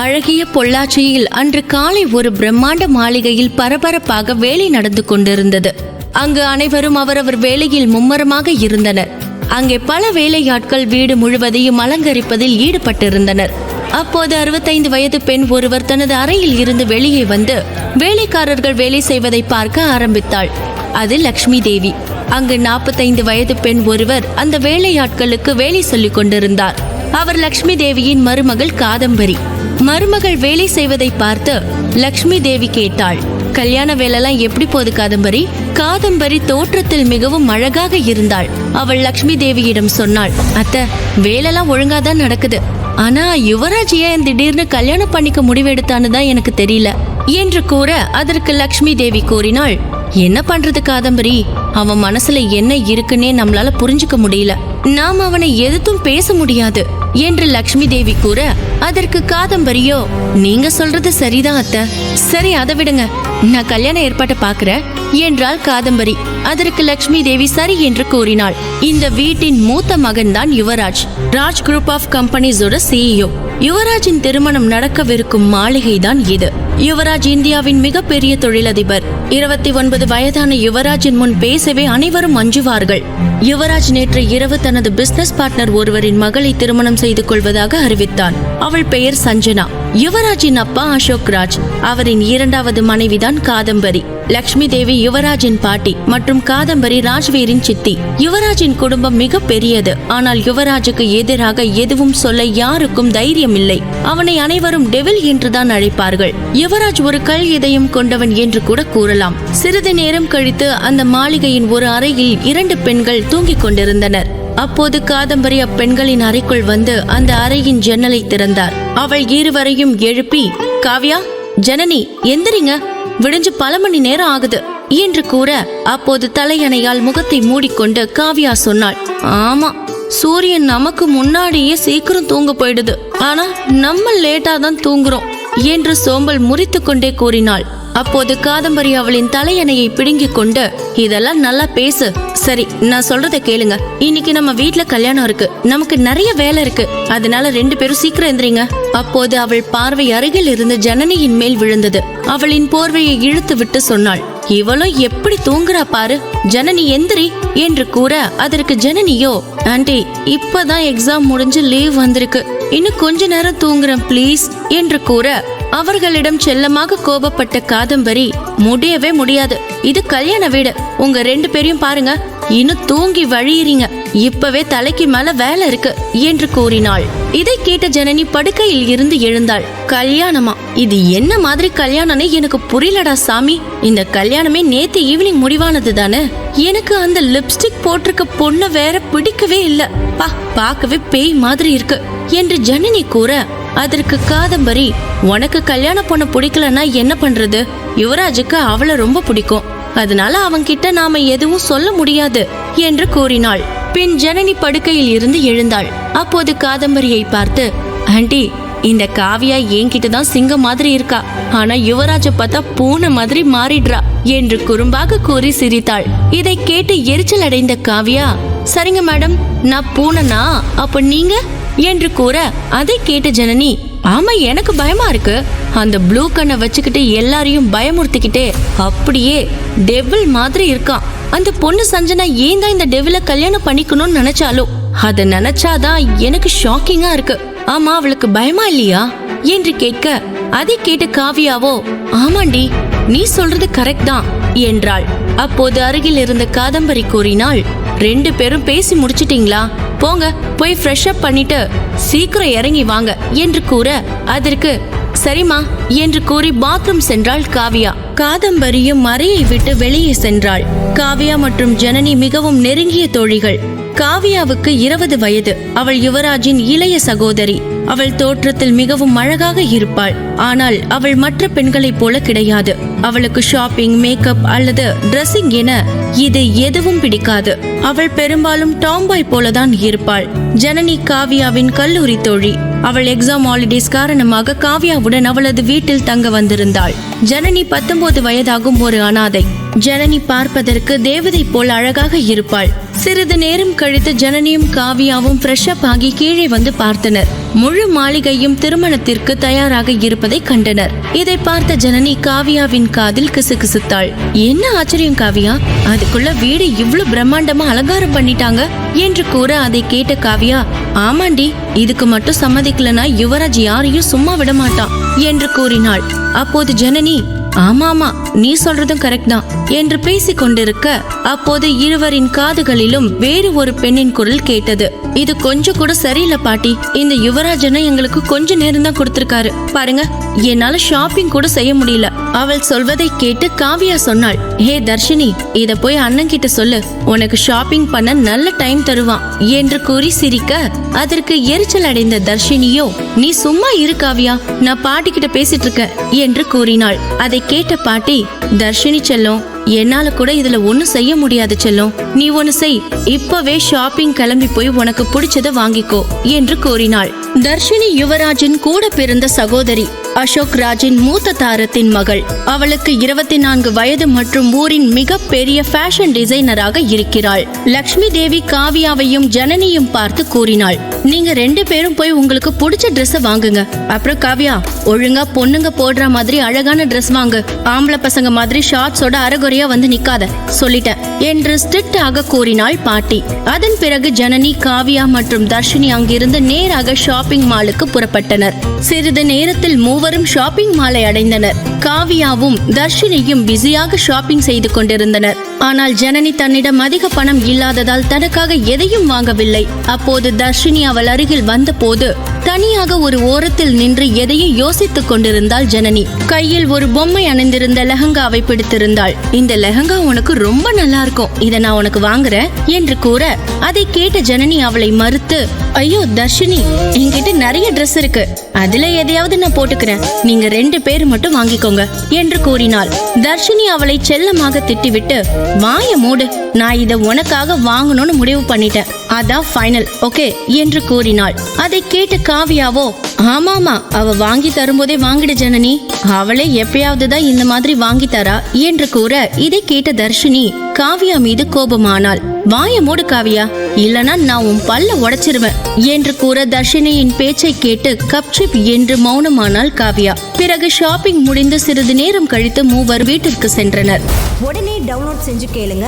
அழகிய பொள்ளாச்சியில் அன்று காலை ஒரு பிரம்மாண்ட மாளிகையில் பரபரப்பாக வேலை நடந்து கொண்டிருந்தது. அங்கு அனைவரும் அவரவர் வேலையில் மும்மரமாக இருந்தனர். அங்கே பல வேலையாட்கள் வீடு முழுவதையும் அலங்கரிப்பதில் ஈடுபட்டிருந்தனர். அப்போது அறுபத்தைந்து வயது பெண் ஒருவர் தனது அறையில் இருந்து வெளியே வந்து வேலைக்காரர்கள் வேலை செய்வதை பார்க்க ஆரம்பித்தாள். அது லக்ஷ்மி தேவி. அங்கு நாற்பத்தைந்து வயது பெண் ஒருவர் அந்த வேலையாட்களுக்கு வேலை சொல்லிக் கொண்டிருந்தார். அவர் லக்ஷ்மி தேவியின் மருமகள் காதம்பரி. மருமகள் வேலை செய்வதை பார்த்து லக்ஷ்மி தேவி கேட்டாள் கல்யாண வேலைலாம் எப்படி போது காதம்பரி? காதம்பரி தோற்றத்தில் மிகவும் அழகாக இருந்தாள். அவள் லக்ஷ்மி தேவியிடம் சொன்னாள் அத்தை வேலைலாம் ஒழுங்கா தான் நடக்குது. ஆனா யுவராஜ் ஏன் திடீர்னு கல்யாணம் பண்ணிக்க முடிவெடுத்தான்னு தான் எனக்கு தெரியல. என்று கூற அதற்கு லக்ஷ்மி தேவி கூறினாள் என்ன பண்றது காதம்பரி? அவன் மனசுல என்ன இருக்குன்னே நம்மளால புரிஞ்சுக்க முடியல. நாம் அவனை எதுத்தும் பேச முடியாது என்று லக்ஷ்மி தேவி கூற அதற்கு காதம்பரியோ நீங்க சொல்றது சரிதான் அத்தை. சரி அதை விடுங்க. நான் கல்யாண ஏற்பாட்டை பாக்குறேன் என்றாள் காதம்பரி. அதற்கு லக்ஷ்மி தேவி சரி என்று கூறினாள். இந்த வீட்டின் மூத்த மகன் தான் யுவராஜ். ராஜ் குரூப் ஆஃப் கம்பெனிஸோட சிஇஓ யுவராஜின் திருமணம் நடக்கவிருக்கும் மாளிகை தான் இது. யுவராஜ் இந்தியாவின் மிகப்பெரிய தொழிலதிபர். இருபத்தி ஒன்பது வயதான யுவராஜின் முன் பேசவே அனைவரும் அஞ்சுவார்கள். யுவராஜ் நேற்று இரவு தனது பிசினஸ் பார்ட்னர் ஒருவரின் மகளை திருமணம் செய்து கொள்வதாக அறிவித்தான். அவள் பெயர் சஞ்சனா. யுவராஜின் அப்பா அசோக் ராஜ். அவரின் இரண்டாவது மனைவிதான் காதம்பரி. லக்ஷ்மி தேவி யுவராஜின் பாட்டி மற்றும் காதம்பரி ராஜ்வீரின் சித்தி. யுவராஜின் குடும்பம் மிக பெரியது. ஆனால் யுவராஜுக்கு எதிராக எதுவும் சொல்ல யாருக்கும் தைரியம் இல்லை அவனை அனைவரும் டெவில் என்றுதான் அழைப்பார்கள். யுவராஜ் ஒரு கல் இதயம் கொண்டவன் என்று கூட கூறலாம். சிறிது நேரம் கழித்து அந்த மாளிகையின் ஒரு அறையில் இரண்டு பெண்கள் தூங்கிக் கொண்டிருந்தனர். அப்போது காதம்பரி அப்பெண்களின் அறைக்குள் வந்து அந்த அறையின் ஜன்னலை திறந்தார். அவள் இருவரையும் எழுப்பி காவ்யா ஜனனி எந்திரிங்க. விடிஞ்சு பல மணி நேரம் ஆகுது. என்று கூற அப்போது தலையணையால் முகத்தை மூடிக்கொண்டு காவ்யா சொன்னாள் ஆமா சூரியன் நமக்கு முன்னாடியே சீக்கிரம் தூங்க போயிடுது. ஆனா நம்ம லேட்டா தான் தூங்குறோம். என்று சோம்பல் முறித்து கொண்டே கூறினாள். அப்போது காதம்பரி அவளின் தலையணையை பிடுங்கிக் கொண்டு இதெல்லாம் நல்லா பேசு. சரி நான் சொல்றத கேளுங்க. இன்னைக்கு நம்ம வீட்ல கல்யாணம் இருக்கு. நமக்கு நிறைய வேலை இருக்கு. அதனால ரெண்டு பேரும் சீக்கிரம் எந்திரிங்க. அப்போது அவள் பார்வை அருகில் இருந்து ஜனனியின் மேல் விழுந்தது. அவளின் போர்வையை இழுத்து விட்டு சொன்னாள் இவளும் எப்படி தூங்குறா பாரு. ஜனனி எந்திரி என்று கூற அதற்கு ஜனனியோ? ஆண்டி இப்பதான் எக்ஸாம் முடிஞ்சு லீவ் வந்திருக்கு. இன்னும் கொஞ்ச நேரம் தூங்குறேன் ப்ளீஸ் என்று கூற அவர்களிடம் செல்லமாக கோபப்பட்ட காதம்பரி முடியவே முடியாது. இது கல்யாண வீடு. உங்க ரெண்டு பேரையும் பாருங்க. இன்னும் தூங்கி வழியிறீங்க. இப்பவே தலைக்கு மேல வேலை இருக்கு என்று கூறினாள். இதை கேட்ட ஜனனி படுக்கையில் இருந்து எழுந்தாள். கல்யாணமா? இது என்ன மாதிரி கல்யாணம்னு எனக்கு புரியலடா சாமி. இந்த கல்யாணமே நேத்து ஈவினிங் முடிவானது தானே? எனக்கு அந்த லிப்ஸ்டிக் போட்டிருக்க பொண்ணு வேற பிடிக்கவே இல்ல. பா பார்க்கவே பேய் மாதிரி இருக்கு என்று ஜனனி கூற அதற்கு காதம்பரி உனக்கு கல்யாணம் பொண்ணு பிடிக்கலன்னா என்ன பண்றது? யுவராஜுக்கு அவளை ரொம்ப பிடிக்கும். அதனால அவன்கிட்ட நாம எதுவும் சொல்ல முடியாது என்று கூறினாள். பின் ஜனனி படுக்கையில் இருந்து எழுந்தாள். அப்போது காதம்பரியை பார்த்து ஆண்டி இந்த காவியா என்கிட்ட தான் சிங்கம் மாதிரி இருக்கா? ஆனா யுவராஜ பார்த்தா பூனை மாதிரி மாறிடுறா என்று குறும்பாக கூறி சிரித்தாள். இதை கேட்டு எரிச்சல் அடைந்த காவியா சரிங்க மேடம் நான் பூனைனா அப்ப நீங்க? என்று கூற அதை கேட்ட ஜனனி ஆமா எனக்கு பயமா இருக்கு. அந்த ப்ளூ கண்ணை வச்சுக்கிட்டு எல்லாரையும் பயமுறுத்திக்கிட்டே அப்படியே டெவில் மாதிரி இருக்கான். அந்த பொண்ணு சஞ்சனா ஏன் தான் இந்த டெவில கல்யாணம் பண்ணிக்கணும்னு நினைச்சாலும் அத நினைச்சாதான் எனக்கு ஷாக்கிங்கா இருக்கு. ஆமா அவளுக்கு பயமா இல்லையா? என்று கேட்க அதை கேட்டு காவியாவோ ஆமாண்டி நீ சொல்றது கரெக்ட் தான் என்றாள். அப்போது அருகில் இருந்த காதம்பரி கூறினாள் ரெண்டு பேரும் பேசி முடிச்சிட்டீங்களா? போங்க போய் ஃப்ரெஷ் அப் பண்ணிட்டு சீக்கிரம் இறங்கி வாங்க என்று கூற அதற்கு சரிம்மா என்று கூறி பாத்ரூம் சென்றாள் காவியா. காதம்பரியும் மறையை விட்டு வெளியே சென்றாள். காவியா மற்றும் ஜனனி மிகவும் நெருங்கிய தோழிகள். காவியாவுக்கு இருபது வயது. அவள் யுவராஜின் இளைய சகோதரி. அவள் தோற்றத்தில் மிகவும் அழகாக இருப்பாள். ஆனால் அவள் மற்ற பெண்களைப் போல கிடையாது. அவளுக்கு ஷாப்பிங் மேக்கப் அல்லது ட்ரெஸ்ஸிங் என இது எதுவும் பிடிக்காது. அவள் பெரும்பாலும் டாம்பாய் போலதான் இருப்பாள். ஜனனி காவியாவின் கல்லூரி தோழி. அவள் எக்ஸாம் ஹாலிடேஸ் காரணமாக காவ்யாவுடன் அவளது வீட்டில் தங்க வந்திருந்தாள். ஜனனி பத்தொன்பது வயதாகும் ஒரு அனாதை. ஜனனி பார்ப்பதற்கு தேவதை போல் அழகாக இருப்பாள். சிறிது நேரம் கழித்து ஜனனியும் காவியாவும் ஃப்ரெஷ் அப் ஆகி கீழே வந்து பார்த்தனர். முழு மாளிகையும் திருமணத்திற்கு தயாராக இருப்பதை கண்டனர். இதை பார்த்த ஜனனி காவியாவின் காதில் கிசுகிசுத்தாள். என்ன ஆச்சரியம் காவியா? அதுக்குள்ள வீடு இவ்வளவு பிரம்மாண்டமா அலங்காரம் பண்ணிட்டாங்க? என்று கூற அதை கேட்ட காவியா ஆமாண்டி இதுக்கு மட்டும் சம்மதிக்கலனா யுவராஜ் யாரையும் சும்மா விட மாட்டான் என்று கூறினாள். அப்போது ஜனனி ஆமா ஆமா நீ சொல்றதும் கரெக்ட் தான். என்று பேசிக் கொண்டிருக்க அப்போது இருவரின் காதுகளிலும் வேறு ஒரு பெண்ணின் குரல் கேட்டது. இது கொஞ்சம் கூட சரியில்லை பாட்டி. இந்த யுவராஜனை எங்களுக்கு கொஞ்ச நேரம் தான் கொடுத்திருக்காரு. பாருங்க. என்னால ஷாப்பிங் கூட செய்ய முடியல. அவள் சொல்வதை கேட்டு காவியா சொன்னாள் ஹே தர்ஷினி இத போய் அண்ணன் கிட்ட சொல்லு. உனக்கு ஷாப்பிங் பண்ண நல்ல டைம் தருவான் என்று கூறி சிரிக்க அதற்கு எரிச்சல் அடைந்த தர்ஷினியோ நீ சும்மா இரு காவியா நான் பாட்டி கிட்ட பேசிட்டு இருக்கேன் என்று கூறினாள். அதை கேட்ட பாட்டி தர்ஷினி செல்லம் என்னால கூட இதுல ஒண்ணும் செய்ய முடியாது செல்லம். நீ ஒன்னு செய் இப்பவே ஷாப்பிங் கிளம்பி போய் உனக்கு பிடிச்சத வாங்கிக்கோ என்று கூறினாள். தர்ஷினி யுவராஜின் கூட பிறந்த சகோதரி அசோக் ராஜின் மூத்த தாரத்தின் மகள். அவளுக்கு இருபத்தி நான்கு வயது மற்றும் ஊரின் மிக பெரிய ஃபேஷன் டிசைனராக இருக்கிறாள். லக்ஷ்மி தேவி காவியாவையும் ஜனனியும் பார்த்து கூறினாள் நீங்க ரெண்டு பேரும் போய் உங்களுக்கு பிடிச்ச ட்ரெஸ் வாங்குங்க. அப்புறம் காவியா ஒழுங்கா பொண்ணுங்க போடுற மாதிரி அழகான ட்ரெஸ் வாங்கு. ஆம்பளை பசங்க மாதிரி ஷார்ட்ஸோட அறகுறையா வந்து நிக்காத சொல்லிட்டேன். என்று ஸ்ட்ரிக்டாக கூறினாள் பாட்டி. அதன் பிறகு ஜனனி காவியா மற்றும் தர்ஷினி அங்கிருந்து நேராக ஷாப்பிங் மாலுக்கு புறப்பட்டனர். சிறிது நேரத்தில் மூவரும் ஷாப்பிங் மாலை அடைந்தனர். காவியாவும் தர்ஷினியும் பிஸியாக ஷாப்பிங் செய்து கொண்டிருந்தனர். ஆனால் ஜனனி தன்னிடம் அதிக பணம் இல்லாததால் தனக்காக எதையும் வாங்கவில்லை. அப்போது தர்ஷினி அவள் அருகில் வந்தபோது தனியாக ஒரு ஓரத்தில் நின்று எதையும் யோசித்துக் கொண்டிருந்தாள் ஜனனி. கையில் ஒரு பொம்மை அணிந்திருந்த லெஹங்காவை பிடித்திருந்தாள். இந்த லெஹங்கா உனக்கு ரொம்ப நல்லா இருக்கும் இதை நான் உனக்கு வாங்குறேன் என்று கூற அதை கேட்ட ஜனனி அவளை மறுத்து ஐயோ தர்ஷினி என்கிட்ட நிறைய ட்ரெஸ் இருக்கு. அதுல எதையாவது நான் போட்டுக்கிறேன். நீங்க ரெண்டு பேர் மட்டும் வாங்கிக்கோங்க என்று கூறினாள். தர்ஷினி அவளை செல்லமாக திட்டிவிட்டு வாய மூடு. நான் இதை உனக்காக வாங்கணும்னு முடிவு பண்ணிட்டேன். அதான் ஃபைனல் ஓகே என்று கூறினாள். அதை கேட்ட காவியாவோ ஆமாமா அவ வாங்கி தரும்போதே வாங்கிடு ஜனனி. அவளே எப்பயாவது தான் இந்த மாதிரி வாங்கி தரா என்று கூற இதை கேட்ட தர்ஷினி காவியா மீது கோபமானாள். வாய மூடு காவியா இல்லனா நான் உன் பல்ல உடைச்சிருவேன் என்று கூற தர்ஷினியின் பேச்சை கேட்டு கப்சிப் என்று மௌனமானாள் காவியா. பிறகு ஷாப்பிங் முடிந்து சிறிது நேரம் கழித்து மூவர் வீட்டிற்கு சென்றனர். உடனே டவுன்லோட் செஞ்சு கேளுங்க.